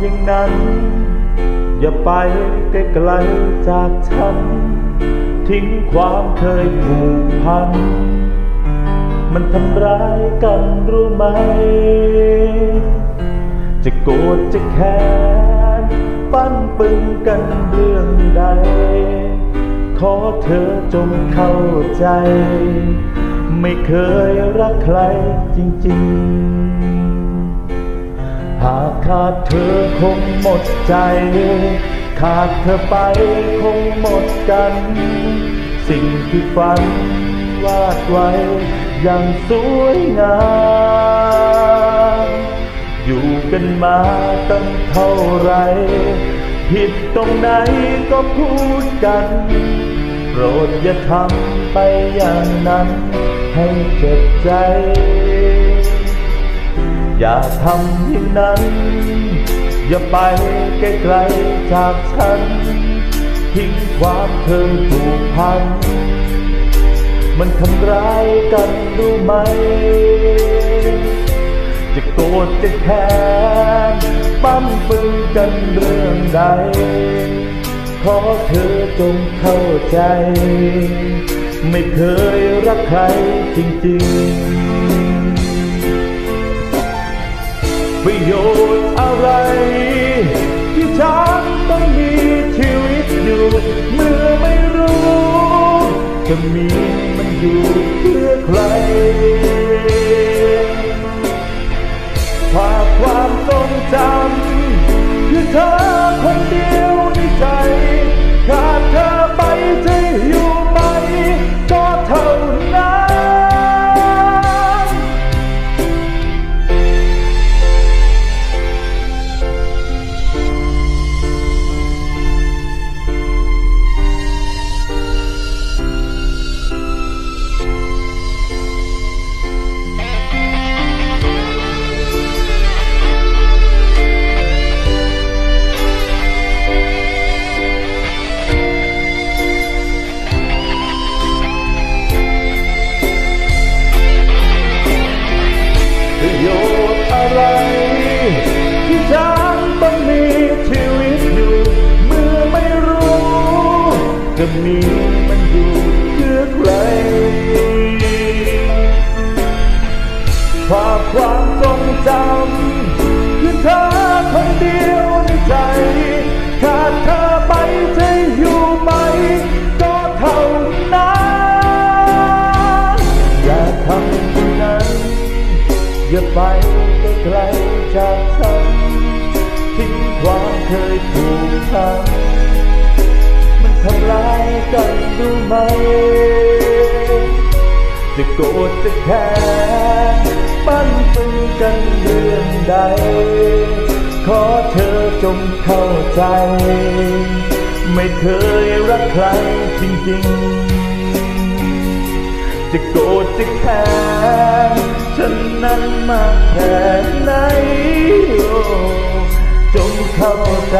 อย่างนั้น อย่าไปไกลจากฉัน ทิ้งความเคยผูกพัน มันทำร้ายกันรู้ไหม จะโกรธจะแค้นปั้นปึงกันเรื่องใด ขอเธอจงเข้าใจ ไม่เคยรักใครจริง ๆากขาดเธอคงหมดใจ ขาดเธอไปคงหมดกัน สิ่งที่ฝันวาดไว้อย่างสวยงามอยู่กันมาตั้งเท่าไร ผิดตรงไหนก็พูดกัน โปรดอย่าทำไปอย่างนั้นให้เจ็บใจ อย่าทำอย่างนั้น อย่าไปไกลๆจากฉัน ทิ้งความเคยผูกพัน มันทำร้ายกันรู้ไหม จะโกรธจะแค้นปั้มปึงกันเรื่องใด ขอเธอจงเข้าใจ ไม่เคยรักใครจริงๆ ประโยชน์อะไร ที่ฉันต้องมีชีวิตอยู่ เมื่อไม่รู้ จะมีมันอยู่เพื่อใครภาพความทรงจำคือเธอ อย่าไปไกลจากฉันทิ้งความเคยผูกพันมันทำร้ายกันรู้ไหม จะโกรธจะแค้นปั้นปึงกันเรื่องใด ขอเธอจงเข้าใจ ไม่เคยรักใครจริงๆ จะโกรธจะแค้น ฉันนั้นมากแค่ไหนโอ้จงเข้าใจ